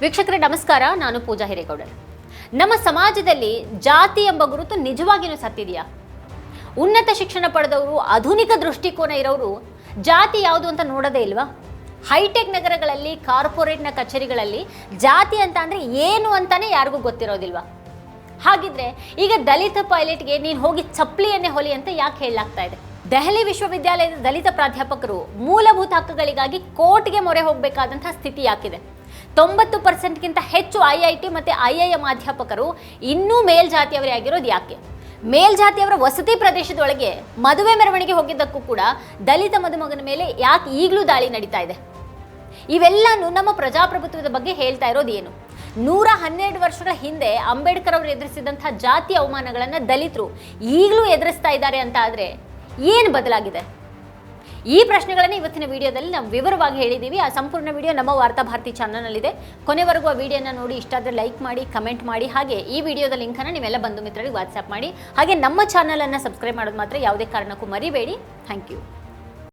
ವೀಕ್ಷಕರೇ, ನಮಸ್ಕಾರ. ನಾನು ಪೂಜಾ ಹಿರೇಗೌಡರ್. ನಮ್ಮ ಸಮಾಜದಲ್ಲಿ ಜಾತಿ ಎಂಬ ಗುರುತು ನಿಜವಾಗಿಯೂ ಸತ್ತಿದೆಯಾ ಉನ್ನತ ಶಿಕ್ಷಣ ಪಡೆದವರು ಆಧುನಿಕ ದೃಷ್ಟಿಕೋನ ಇರೋರು ಜಾತಿ ಯಾವುದು ಅಂತ ನೋಡೋದೇ ಇಲ್ವಾ? ಹೈಟೆಕ್ ನಗರಗಳಲ್ಲಿ, ಕಾರ್ಪೊರೇಟ್ನ ಕಚೇರಿಗಳಲ್ಲಿ ಜಾತಿ ಅಂತ ಅಂದರೆ ಏನು ಅಂತಾನೆ ಯಾರಿಗೂ ಗೊತ್ತಿರೋದಿಲ್ವಾ? ಹಾಗಿದ್ರೆ ಈಗ ದಲಿತ ಪೈಲಟ್ಗೆ ನೀನು ಹೋಗಿ ಚಪ್ಪಲಿಯನ್ನೇ ಹೊಲಿ ಅಂತ ಯಾಕೆ ಹೇಳಲಾಗ್ತಾ ಇದೆ? ದೆಹಲಿ ವಿಶ್ವವಿದ್ಯಾಲಯದ ದಲಿತ ಪ್ರಾಧ್ಯಾಪಕರು ಮೂಲಭೂತ ಹಕ್ಕುಗಳಿಗಾಗಿ ಕೋರ್ಟ್ಗೆ ಮೊರೆ ಹೋಗಬೇಕಾದಂತಹ ಸ್ಥಿತಿ ಯಾಕಿದೆ? ತೊಂಬತ್ತು ಪರ್ಸೆಂಟ್ಗಿಂತ ಹೆಚ್ಚು ಐ ಐ ಟಿ ಮತ್ತು ಐ ಐ ಎಂ ಅಧ್ಯಾಪಕರು ಇನ್ನೂ ಮೇಲ್ಜಾತಿಯವರೇ ಆಗಿರೋದು ಯಾಕೆ? ಮೇಲ್ಜಾತಿಯವರ ವಸತಿ ಪ್ರದೇಶದೊಳಗೆ ಮದುವೆ ಮೆರವಣಿಗೆ ಹೋಗಿದ್ದಕ್ಕೂ ಕೂಡ ದಲಿತ ಮದುಮಗನ ಮೇಲೆ ಯಾಕೆ ಈಗಲೂ ದಾಳಿ ನಡೀತಾ ಇದೆ? ಇವೆಲ್ಲನೂ ನಮ್ಮ ಪ್ರಜಾಪ್ರಭುತ್ವದ ಬಗ್ಗೆ ಹೇಳ್ತಾ ಇರೋದು ಏನು? ನೂರ ಹನ್ನೆರಡು ವರ್ಷಗಳ ಹಿಂದೆ ಅಂಬೇಡ್ಕರ್ ಅವರು ಎದುರಿಸಿದಂಥ ಜಾತಿ ಅವಮಾನಗಳನ್ನು ದಲಿತರು ಈಗಲೂ ಎದುರಿಸ್ತಾ ಇದ್ದಾರೆ ಅಂತ ಆದರೆ ಏನು ಬದಲಾಗಿದೆ? ಈ ಪ್ರಶ್ನೆಗಳನ್ನು ಇವತ್ತಿನ ವಿಡಿಯೋದಲ್ಲಿ ನಾವು ವಿವರವಾಗಿ ಹೇಳಿದ್ದೀವಿ. ಆ ಸಂಪೂರ್ಣ ವಿಡಿಯೋ ನಮ್ಮ ವಾರ್ತಾ ಭಾರತಿ ಚಾನಲ್ನಲ್ಲಿದೆ. ಕೊನೆವರೆಗೂ ಆ ವಿಡಿಯೋನ ನೋಡಿ, ಇಷ್ಟ ಆದರೆ ಲೈಕ್ ಮಾಡಿ, ಕಮೆಂಟ್ ಮಾಡಿ. ಹಾಗೆ ಈ ವಿಡಿಯೋದ ಲಿಂಕನ್ನು ನೀವೆಲ್ಲ ಬಂಧು ಮಿತ್ರರಿಗೆ ವಾಟ್ಸ್ಆ್ಯಪ್ ಮಾಡಿ. ಹಾಗೆ ನಮ್ಮ ಚಾನಲನ್ನು ಸಬ್ಸ್ಕ್ರೈಬ್ ಮಾಡೋದು ಮಾತ್ರ ಯಾವುದೇ ಕಾರಣಕ್ಕೂ ಮರಿಬೇಡಿ. Thank you